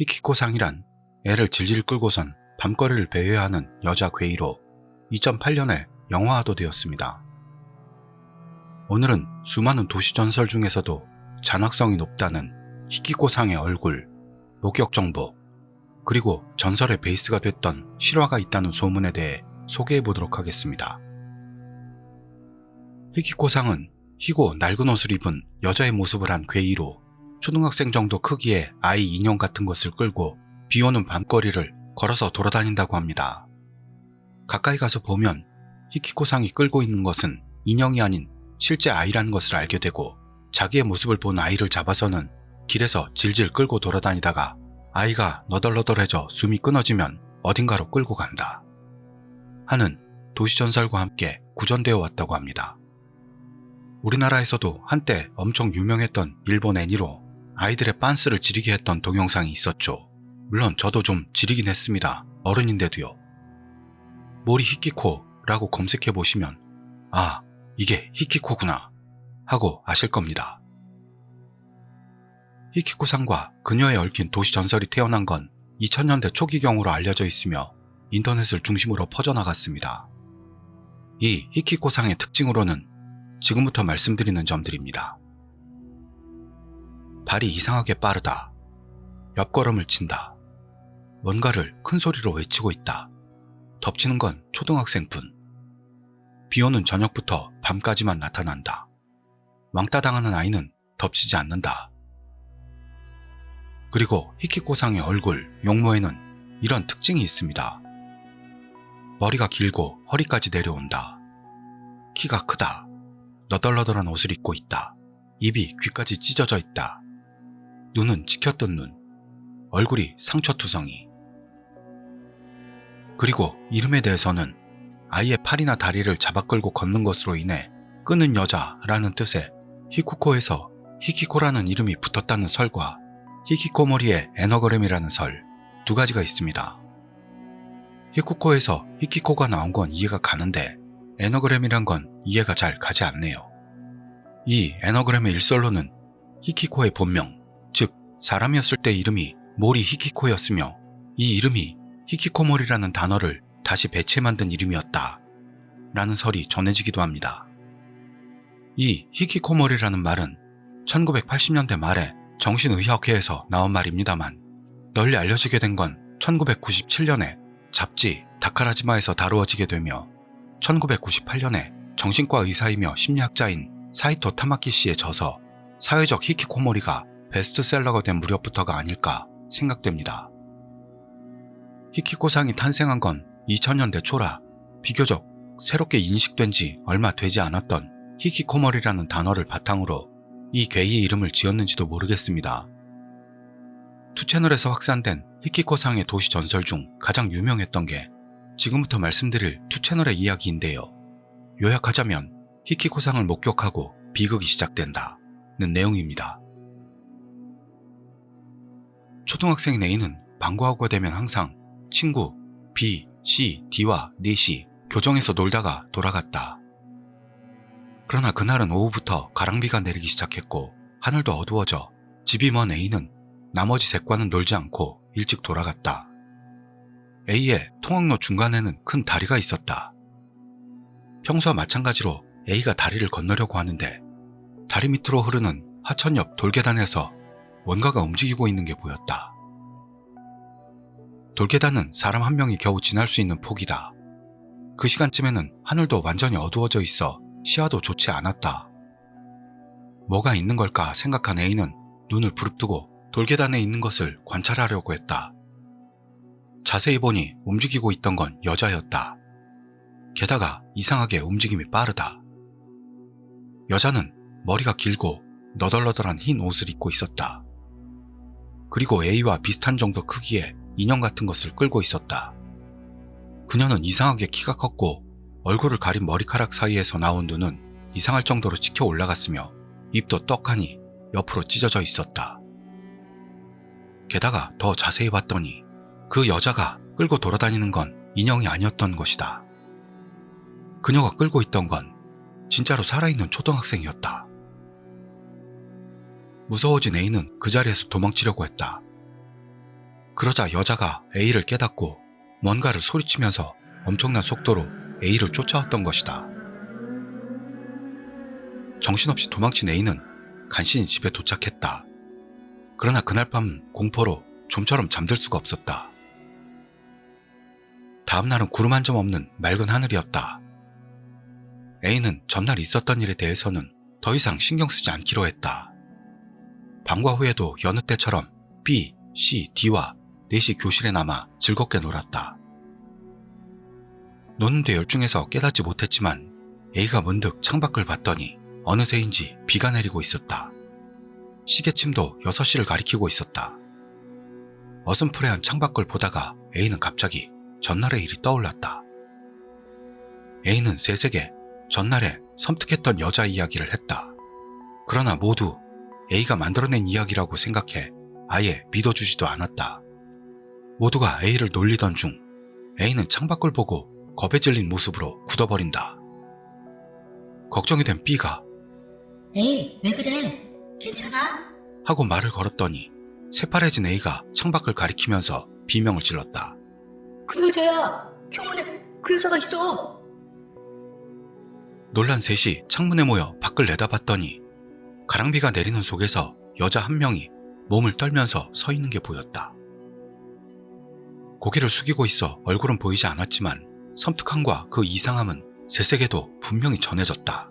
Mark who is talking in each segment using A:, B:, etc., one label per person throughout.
A: 히키코상이란 애를 질질 끌고선 밤거리를 배회하는 여자 괴이로 2008년에 영화화도 되었습니다. 오늘은 수많은 도시 전설 중에서도 잔악성이 높다는 히키코상의 얼굴, 목격 정보, 그리고 전설의 베이스가 됐던 실화가 있다는 소문에 대해 소개해 보도록 하겠습니다. 히키코상은 희고 낡은 옷을 입은 여자의 모습을 한 괴이로 초등학생 정도 크기의 아이 인형 같은 것을 끌고 비 오는 밤거리를 걸어서 돌아다닌다고 합니다. 가까이 가서 보면 히키코상이 끌고 있는 것은 인형이 아닌 실제 아이라는 것을 알게 되고 자기의 모습을 본 아이를 잡아서는 길에서 질질 끌고 돌아다니다가 아이가 너덜너덜해져 숨이 끊어지면 어딘가로 끌고 간다. 하는 도시전설과 함께 구전되어 왔다고 합니다. 우리나라에서도 한때 엄청 유명했던 일본 애니로 아이들의 빤스를 지리게 했던 동영상이 있었죠. 물론 저도 좀 지리긴 했습니다. 어른인데도요. 모리 히키코라고 검색해 보시면 아, 이게 히키코구나 하고 아실 겁니다. 히키코상과 그녀에 얽힌 도시 전설이 태어난 건 2000년대 초기경으로 알려져 있으며 인터넷을 중심으로 퍼져나갔습니다. 이 히키코상의 특징으로는 지금부터 말씀드리는 점들입니다. 발이 이상하게 빠르다. 옆걸음을 친다. 뭔가를 큰 소리로 외치고 있다. 덮치는 건 초등학생뿐. 비 오는 저녁부터 밤까지만 나타난다. 왕따 당하는 아이는 덮치지 않는다. 그리고 히키코상의 얼굴, 용모에는 이런 특징이 있습니다. 머리가 길고 허리까지 내려온다. 키가 크다. 너덜너덜한 옷을 입고 있다. 입이 귀까지 찢어져 있다. 눈은 치켰던 눈. 얼굴이 상처투성이. 그리고 이름에 대해서는 아이의 팔이나 다리를 잡아 끌고 걷는 것으로 인해 끄는 여자라는 뜻의 히쿠코에서 히키코라는 이름이 붙었다는 설과 히키코모리의 에너그램이라는 설 두 가지가 있습니다. 히쿠코에서 히키코가 나온 건 이해가 가는데 에너그램이란 건 이해가 잘 가지 않네요. 이 에너그램의 일설로는 히키코의 본명, 즉 사람이었을 때 이름이 모리 히키코였으며 이 이름이 히키코모리라는 단어를 다시 배체 만든 이름이었다. 라는 설이 전해지기도 합니다. 이 히키코모리라는 말은 1980년대 말에 정신의학회에서 나온 말입니다만 널리 알려지게 된 건 1997년에 잡지 다카라지마에서 다루어지게 되며 1998년에 정신과 의사이며 심리학자인 사이토 타마키 씨의 저서 사회적 히키코모리가 베스트셀러가 된 무렵부터가 아닐까 생각됩니다. 히키코상이 탄생한 건 2000년대 초라 비교적 새롭게 인식된 지 얼마 되지 않았던 히키코모리라는 단어를 바탕으로 이 괴이의 이름을 지었는지도 모르겠습니다. 투채널에서 확산된 히키코상의 도시 전설 중 가장 유명했던 게 지금부터 말씀드릴 투채널의 이야기인데요. 요약하자면 히키코상을 목격하고 비극이 시작된다는 내용입니다. 초등학생인 A는 방과후가 되면 항상 친구 B, C, D와 넷이 교정에서 놀다가 돌아갔다. 그러나 그날은 오후부터 가랑비가 내리기 시작했고 하늘도 어두워져 집이 먼 A는 나머지 셋과는 놀지 않고 일찍 돌아갔다. A의 통학로 중간에는 큰 다리가 있었다. 평소와 마찬가지로 A가 다리를 건너려고 하는데 다리 밑으로 흐르는 하천 옆 돌계단에서 뭔가가 움직이고 있는 게 보였다. 돌계단은 사람 한 명이 겨우 지날 수 있는 폭이다. 그 시간쯤에는 하늘도 완전히 어두워져 있어 시야도 좋지 않았다. 뭐가 있는 걸까 생각한 A는 눈을 부릅뜨고 돌계단에 있는 것을 관찰하려고 했다. 자세히 보니 움직이고 있던 건 여자였다. 게다가 이상하게 움직임이 빠르다. 여자는 머리가 길고 너덜너덜한 흰 옷을 입고 있었다. 그리고 A와 비슷한 정도 크기의 인형 같은 것을 끌고 있었다. 그녀는 이상하게 키가 컸고 얼굴을 가린 머리카락 사이에서 나온 눈은 이상할 정도로 찍혀 올라갔으며 입도 떡하니 옆으로 찢어져 있었다. 게다가 더 자세히 봤더니 그 여자가 끌고 돌아다니는 건 인형이 아니었던 것이다. 그녀가 끌고 있던 건 진짜로 살아있는 초등학생이었다. 무서워진 A는 그 자리에서 도망치려고 했다. 그러자 여자가 A를 깨닫고 뭔가를 소리치면서 엄청난 속도로 A를 쫓아왔던 것이다. 정신없이 도망친 A는 간신히 집에 도착했다. 그러나 그날 밤은 공포로 좀처럼 잠들 수가 없었다. 다음날은 구름 한 점 없는 맑은 하늘이었다. A는 전날 있었던 일에 대해서는 더 이상 신경 쓰지 않기로 했다. 방과 후에도 여느 때처럼 B, C, D와 넷이 교실에 남아 즐겁게 놀았다. 노는데 열중해서 깨닫지 못했지만 A가 문득 창밖을 봤더니 어느새인지 비가 내리고 있었다. 시계침도 6시를 가리키고 있었다. 어슴푸레한 창밖을 보다가 A는 갑자기 전날의 일이 떠올랐다. A는 셋에게 전날에 섬뜩했던 여자 이야기를 했다. 그러나 모두 A가 만들어낸 이야기라고 생각해 아예 믿어주지도 않았다. 모두가 A를 놀리던 중 A는 창밖을 보고 겁에 질린 모습으로 굳어버린다. 걱정이 된 B가
B: 에이, 왜 그래? 괜찮아?
A: 하고 말을 걸었더니 새파래진 A가 창밖을 가리키면서 비명을 질렀다.
B: 그 여자야! 교문에 그 여자가 있어!
A: 놀란 셋이 창문에 모여 밖을 내다봤더니 가랑비가 내리는 속에서 여자 한 명이 몸을 떨면서 서 있는 게 보였다. 고개를 숙이고 있어 얼굴은 보이지 않았지만 섬뜩함과 그 이상함은 셋에게도 분명히 전해졌다.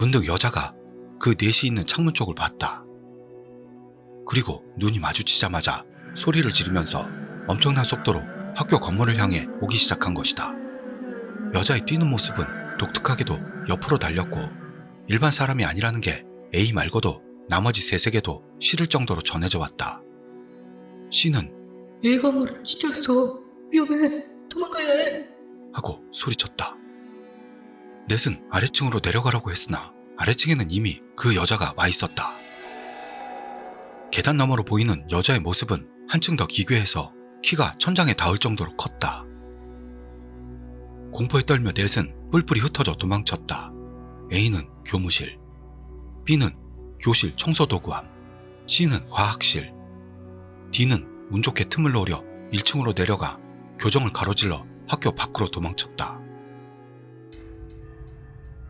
A: 문득 여자가 그 넷이 있는 창문 쪽을 봤다. 그리고 눈이 마주치자마자 소리를 지르면서 엄청난 속도로 학교 건물을 향해 오기 시작한 것이다. 여자의 뛰는 모습은 독특하게도 옆으로 달렸고 일반 사람이 아니라는 게 A 말고도 나머지 셋에게도 싫을 정도로 전해져 왔다. C는
B: 이 건물을 찢었어. 위험해. 도망가야 해.
A: 하고 소리쳤다. 넷은 아래층으로 내려가라고 했으나 아래층에는 이미 그 여자가 와 있었다. 계단 너머로 보이는 여자의 모습은 한층 더 기괴해서 키가 천장에 닿을 정도로 컸다. 공포에 떨며 넷은 뿔뿔이 흩어져 도망쳤다. A는 교무실, B는 교실 청소도구함, C는 화학실, D는 운 좋게 틈을 노려 1층으로 내려가 교정을 가로질러 학교 밖으로 도망쳤다.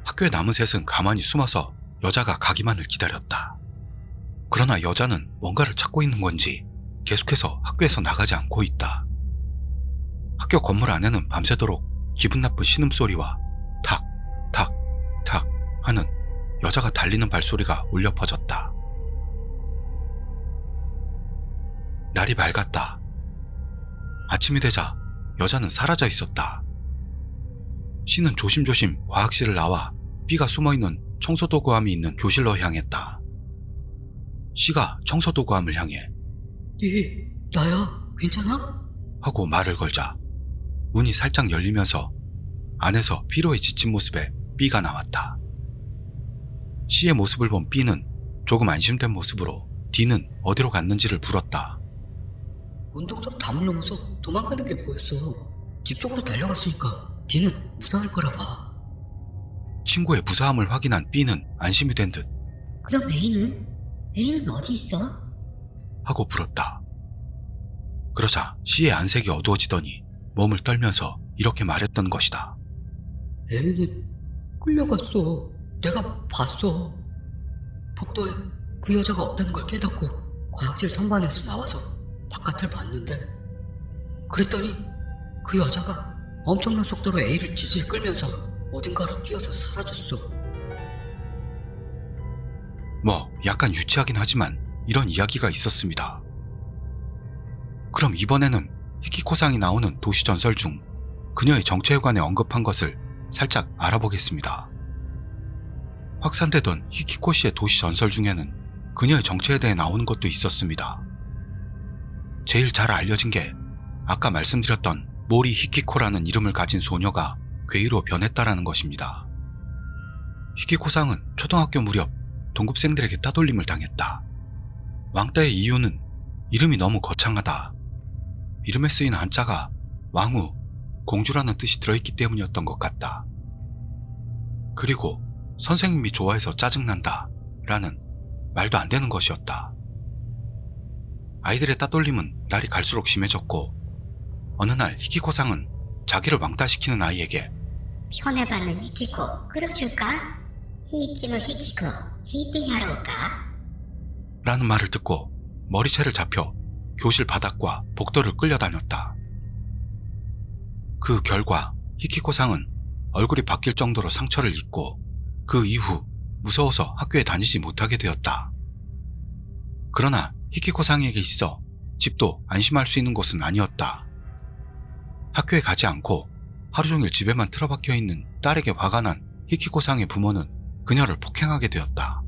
A: 학교에 남은 셋은 가만히 숨어서 여자가 가기만을 기다렸다. 그러나 여자는 뭔가를 찾고 있는 건지 계속해서 학교에서 나가지 않고 있다. 학교 건물 안에는 밤새도록 기분 나쁜 신음소리와 하는 여자가 달리는 발소리가 울려 퍼졌다. 날이 밝았다. 아침이 되자 여자는 사라져 있었다. C는 조심조심 과학실을 나와 B가 숨어있는 청소도구함이 있는 교실로 향했다. C가 청소도구함을 향해
B: 네, 나야. 괜찮아?
A: 하고 말을 걸자 문이 살짝 열리면서 안에서 피로에 지친 모습에 B가 나왔다. C의 모습을 본 B는 조금 안심된 모습으로 D는 어디로 갔는지를 물었다.
B: 운동장 담을 넘어서 도망가는 게 보였어. 집 쪽으로 달려갔으니까 뒤는 무사할 거라 봐.
A: 친구의 무사함을 확인한 B는 안심이 된 듯
B: 그럼 A는? A는 어디 있어?
A: 하고 물었다. 그러자 C의 안색이 어두워지더니 몸을 떨면서 이렇게 말했던 것이다.
B: A는 끌려갔어. 내가 봤어. 복도에 그 여자가 없다는 걸 깨닫고 과학실 선반에서 나와서 바깥을 봤는데 그랬더니 그 여자가 엄청난 속도로 A를 지질 끌면서 어딘가로 뛰어서 사라졌어.
A: 뭐 약간 유치하긴 하지만 이런 이야기가 있었습니다. 그럼 이번에는 히키코상이 나오는 도시 전설 중 그녀의 정체에 관해 언급한 것을 살짝 알아보겠습니다. 확산되던 히키코 씨의 도시 전설 중에는 그녀의 정체에 대해 나오는 것도 있었습니다. 제일 잘 알려진 게 아까 말씀드렸던 모리 히키코라는 이름을 가진 소녀가 괴이로 변했다라는 것입니다. 히키코상은 초등학교 무렵 동급생들에게 따돌림을 당했다. 왕따의 이유는 이름이 너무 거창하다. 이름에 쓰인 한자가 왕후, 공주라는 뜻이 들어있기 때문이었던 것 같다. 그리고 선생님이 좋아해서 짜증난다 라는 말도 안 되는 것이었다. 아이들의 따돌림은 날이 갈수록 심해졌고 어느 날 히키코상은 자기를 왕따시키는 아이에게
C: 편해받는 히키코 끌어줄까? 히키노 히키코 히딩하러올까?
A: 라는 말을 듣고 머리채를 잡혀 교실 바닥과 복도를 끌려다녔다. 그 결과 히키코상은 얼굴이 바뀔 정도로 상처를 입고 그 이후 무서워서 학교에 다니지 못하게 되었다. 그러나 히키코상에게 있어 집도 안심할 수 있는 곳은 아니었다. 학교에 가지 않고 하루 종일 집에만 틀어박혀 있는 딸에게 화가 난 히키코상의 부모는 그녀를 폭행하게 되었다.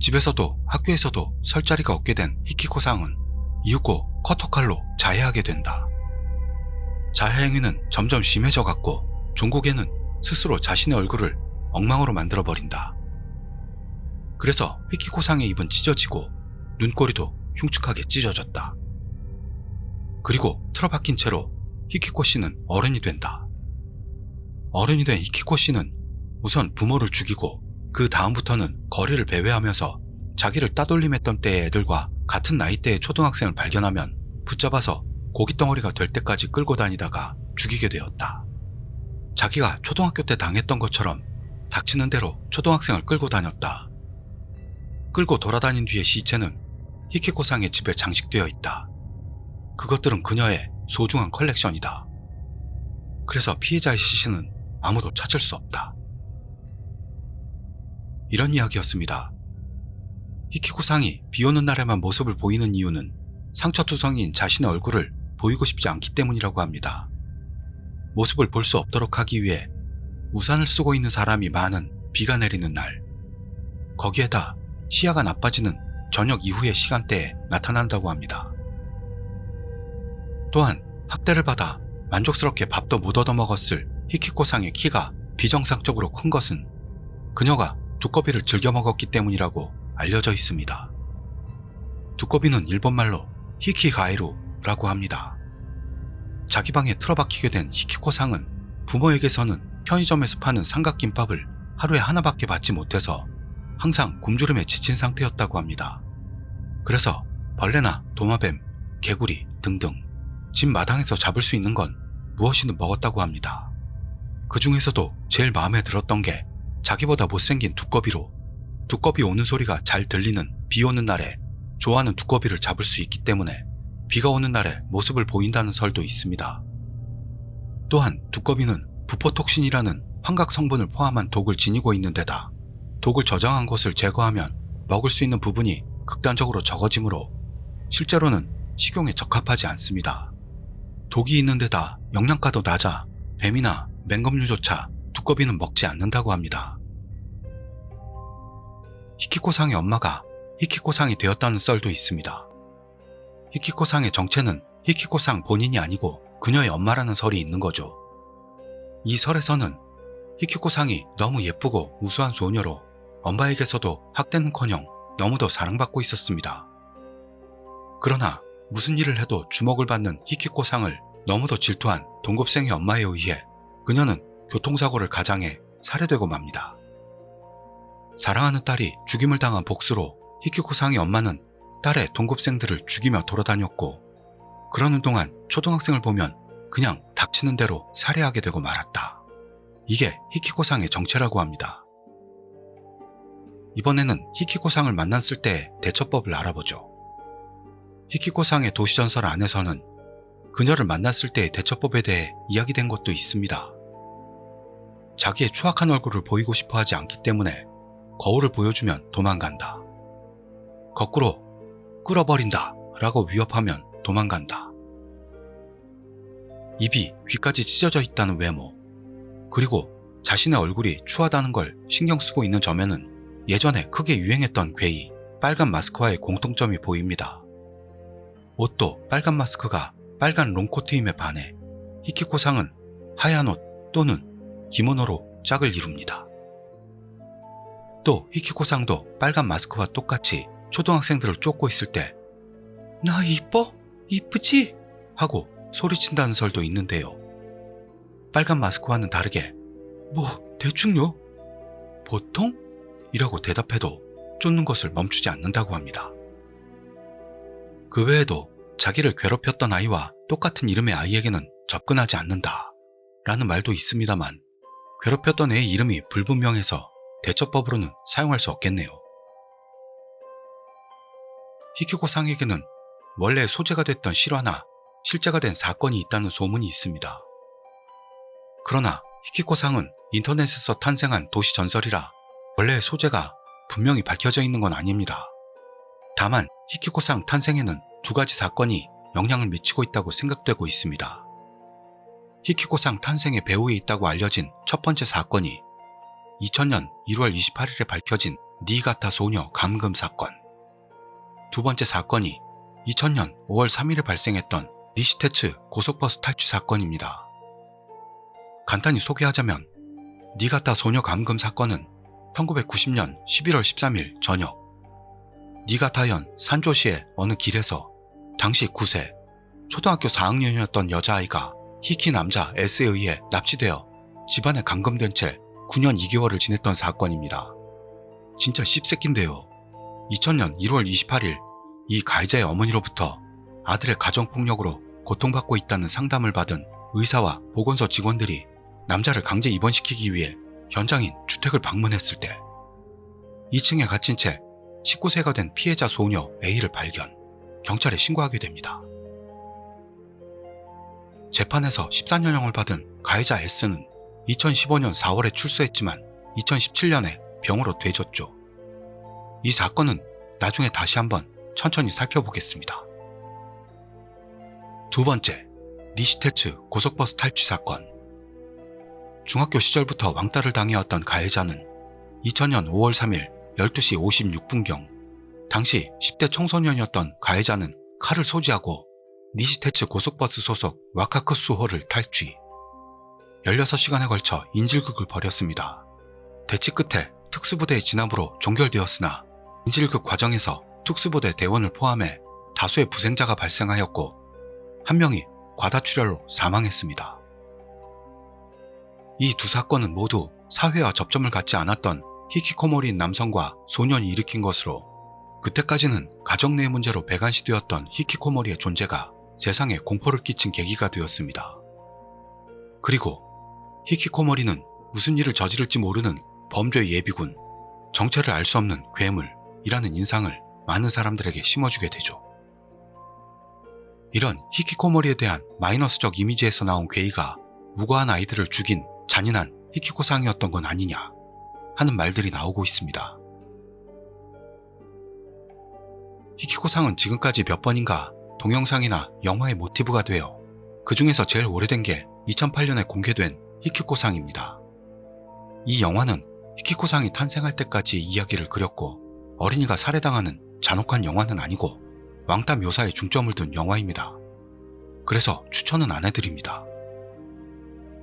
A: 집에서도 학교에서도 설 자리가 없게 된 히키코상은 이윽고 커터칼로 자해하게 된다. 자해 행위는 점점 심해져 갔고 종국에는 스스로 자신의 얼굴을 엉망으로 만들어 버린다. 그래서 히키코상의 입은 찢어지고 눈꼬리도 흉측하게 찢어졌다. 그리고 틀어박힌 채로 히키코 씨는 어른이 된다. 어른이 된 히키코 씨는 우선 부모를 죽이고 그 다음부터는 거리를 배회하면서 자기를 따돌림했던 때의 애들과 같은 나이대의 초등학생을 발견하면 붙잡아서 고깃덩어리가 될 때까지 끌고 다니다가 죽이게 되었다. 자기가 초등학교 때 당했던 것처럼 닥치는 대로 초등학생을 끌고 다녔다. 끌고 돌아다닌 뒤의 시체는 히키코상의 집에 장식되어 있다. 그것들은 그녀의 소중한 컬렉션이다. 그래서 피해자의 시신은 아무도 찾을 수 없다. 이런 이야기였습니다. 히키코상이 비 오는 날에만 모습을 보이는 이유는 상처투성이인 자신의 얼굴을 보이고 싶지 않기 때문이라고 합니다. 모습을 볼 수 없도록 하기 위해 우산을 쓰고 있는 사람이 많은 비가 내리는 날. 거기에다 시야가 나빠지는 저녁 이후의 시간대에 나타난다고 합니다. 또한 학대를 받아 만족스럽게 밥도 못 얻어 먹었을 히키코상의 키가 비정상적으로 큰 것은 그녀가 두꺼비를 즐겨 먹었기 때문이라고 알려져 있습니다. 두꺼비는 일본말로 히키가이루라고 합니다. 자기 방에 틀어박히게 된 히키코상은 부모에게서는 편의점에서 파는 삼각김밥을 하루에 하나밖에 받지 못해서 항상 굶주림에 지친 상태였다고 합니다. 그래서 벌레나 도마뱀, 개구리 등등 집 마당에서 잡을 수 있는 건 무엇이든 먹었다고 합니다. 그 중에서도 제일 마음에 들었던 게 자기보다 못생긴 두꺼비로 두꺼비 오는 소리가 잘 들리는 비 오는 날에 좋아하는 두꺼비를 잡을 수 있기 때문에 비가 오는 날에 모습을 보인다는 설도 있습니다. 또한 두꺼비는 부포톡신이라는 환각 성분을 포함한 독을 지니고 있는 데다 독을 저장한 것을 제거하면 먹을 수 있는 부분이 극단적으로 적어지므로 실제로는 식용에 적합하지 않습니다. 독이 있는 데다 영양가도 낮아 뱀이나 맹검류조차 두꺼비는 먹지 않는다고 합니다. 히키코상의 엄마가 히키코상이 되었다는 썰도 있습니다. 히키코상의 정체는 히키코상 본인이 아니고 그녀의 엄마라는 설이 있는 거죠. 이 설에서는 히키코 상이 너무 예쁘고 우수한 소녀로 엄마에게서도 학대는커녕 너무도 사랑받고 있었습니다. 그러나 무슨 일을 해도 주목을 받는 히키코 상을 너무도 질투한 동급생의 엄마에 의해 그녀는 교통사고를 가장해 살해되고 맙니다. 사랑하는 딸이 죽임을 당한 복수로 히키코 상의 엄마는 딸의 동급생들을 죽이며 돌아다녔고 그러는 동안 초등학생을 보면 그냥 닥치는 대로 살해하게 되고 말았다. 이게 히키코상의 정체라고 합니다. 이번에는 히키코상을 만났을 때의 대처법을 알아보죠. 히키코상의 도시전설 안에서는 그녀를 만났을 때의 대처법에 대해 이야기된 것도 있습니다. 자기의 추악한 얼굴을 보이고 싶어 하지 않기 때문에 거울을 보여주면 도망간다. 거꾸로 끌어버린다 라고 위협하면 도망간다. 입이 귀까지 찢어져 있다는 외모, 그리고 자신의 얼굴이 추하다는 걸 신경 쓰고 있는 점에는 예전에 크게 유행했던 괴이, 빨간 마스크와의 공통점이 보입니다. 옷도 빨간 마스크가 빨간 롱코트임에 반해 히키코상은 하얀 옷 또는 기모노로 짝을 이룹니다. 또 히키코상도 빨간 마스크와 똑같이 초등학생들을 쫓고 있을 때 나 이뻐? 이쁘지? 하고 소리친다는 설도 있는데요. 빨간 마스크와는 다르게 뭐 대충요? 보통? 이라고 대답해도 쫓는 것을 멈추지 않는다고 합니다. 그 외에도 자기를 괴롭혔던 아이와 똑같은 이름의 아이에게는 접근하지 않는다. 라는 말도 있습니다만 괴롭혔던 애의 이름이 불분명해서 대처법으로는 사용할 수 없겠네요. 히키코 상에게는 원래 소재가 됐던 실화나 실제가 된 사건이 있다는 소문이 있습니다. 그러나 히키코 상은 인터넷에서 탄생한 도시 전설이라 원래의 소재가 분명히 밝혀져 있는 건 아닙니다. 다만 히키코 상 탄생에는 두 가지 사건이 영향을 미치고 있다고 생각되고 있습니다. 히키코 상 탄생의 배후에 있다고 알려진 첫 번째 사건이 2000년 1월 28일에 밝혀진 니가타 소녀 감금 사건. 두 번째 사건이 2000년 5월 3일에 발생했던 니시테츠 고속버스 탈취 사건입니다. 간단히 소개하자면 니가타 소녀 감금 사건은 1990년 11월 13일 저녁 니가타현 산조시의 어느 길에서 당시 9세 초등학교 4학년이었던 여자아이가 히키 남자 S에 의해 납치되어 집안에 감금된 채 9년 2개월을 지냈던 사건입니다. 진짜 씹새낀데요. 2000년 1월 28일 이 가해자의 어머니로부터 아들의 가정폭력으로 고통받고 있다는 상담을 받은 의사와 보건소 직원들이 남자를 강제 입원시키기 위해 현장인 주택을 방문했을 때 2층에 갇힌 채 19세가 된 피해자 소녀 A를 발견, 경찰에 신고하게 됩니다. 재판에서 14년형을 받은 가해자 S는 2015년 4월에 출소했지만 2017년에 병으로 되졌죠. 이 사건은 나중에 다시 한번 천천히 살펴보겠습니다. 두 번째, 니시테츠 고속버스 탈취 사건. 중학교 시절부터 왕따를 당해왔던 가해자는 2000년 5월 3일 12시 56분경 당시 10대 청소년이었던 가해자는 칼을 소지하고 니시테츠 고속버스 소속 와카크수호를 탈취. 16시간에 걸쳐 인질극을 벌였습니다. 대치 끝에 특수부대의 진압으로 종결되었으나 인질극 과정에서 특수부대 대원을 포함해 다수의 부생자가 발생하였고 한 명이 과다출혈로 사망했습니다. 이 두 사건은 모두 사회와 접점을 갖지 않았던 히키코모리인 남성과 소년이 일으킨 것으로 그때까지는 가정 내 문제로 배관시되었던 히키코모리의 존재가 세상에 공포를 끼친 계기가 되었습니다. 그리고 히키코모리는 무슨 일을 저지를지 모르는 범죄 예비군, 정체를 알 수 없는 괴물이라는 인상을 많은 사람들에게 심어주게 되죠. 이런 히키코모리에 대한 마이너스적 이미지에서 나온 괴이가 무고한 아이들을 죽인 잔인한 히키코상이었던 건 아니냐 하는 말들이 나오고 있습니다. 히키코상은 지금까지 몇 번인가 동영상이나 영화의 모티브가 되어 그 중에서 제일 오래된 게 2008년에 공개된 히키코상입니다. 이 영화는 히키코상이 탄생할 때까지 이야기를 그렸고 어린이가 살해당하는 잔혹한 영화는 아니고 왕따 묘사에 중점을 둔 영화입니다. 그래서 추천은 안 해드립니다.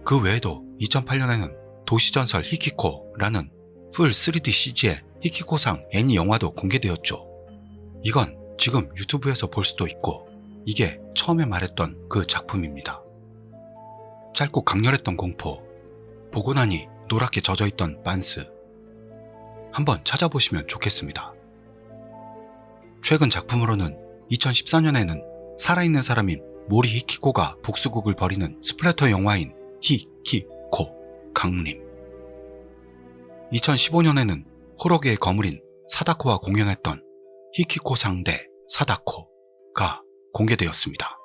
A: 그 외에도 2008년에는 도시전설 히키코라는 풀 3D CG의 히키코상 애니 영화도 공개되었죠. 이건 지금 유튜브에서 볼 수도 있고 이게 처음에 말했던 그 작품입니다. 짧고 강렬했던 공포, 보고 나니 노랗게 젖어있던 반스. 한번 찾아보시면 좋겠습니다. 최근 작품으로는 2014년에는 살아있는 사람인 모리 히키코가 복수극을 벌이는 스플래터 영화인 히키코 강림. 2015년에는 호러계의 거물인 사다코와 공연했던 히키코 상대 사다코가 공개되었습니다.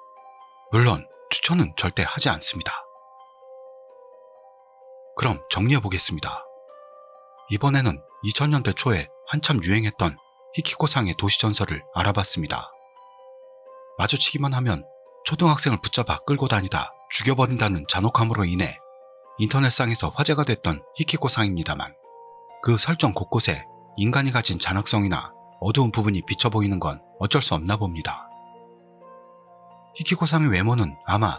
A: 물론 추천은 절대 하지 않습니다. 그럼 정리해 보겠습니다. 이번에는 2000년대 초에 한참 유행했던 히키코상의 도시전설을 알아봤습니다. 마주치기만 하면 초등학생을 붙잡아 끌고 다니다 죽여버린다는 잔혹함으로 인해 인터넷상에서 화제가 됐던 히키코상입니다만 그 설정 곳곳에 인간이 가진 잔악성이나 어두운 부분이 비쳐 보이는 건 어쩔 수 없나 봅니다. 히키코상의 외모는 아마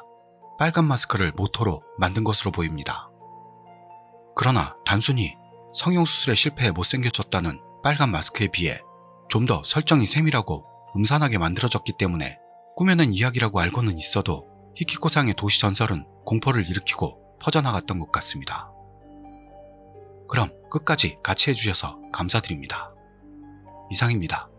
A: 빨간 마스크를 모토로 만든 것으로 보입니다. 그러나 단순히 성형수술에 실패해 못생겨졌다는 빨간 마스크에 비해 좀 더 설정이 세밀하고 음산하게 만들어졌기 때문에 꾸며낸 이야기라고 알고는 있어도 히키코상의 도시 전설은 공포를 일으키고 퍼져나갔던 것 같습니다. 그럼 끝까지 같이 해주셔서 감사드립니다. 이상입니다.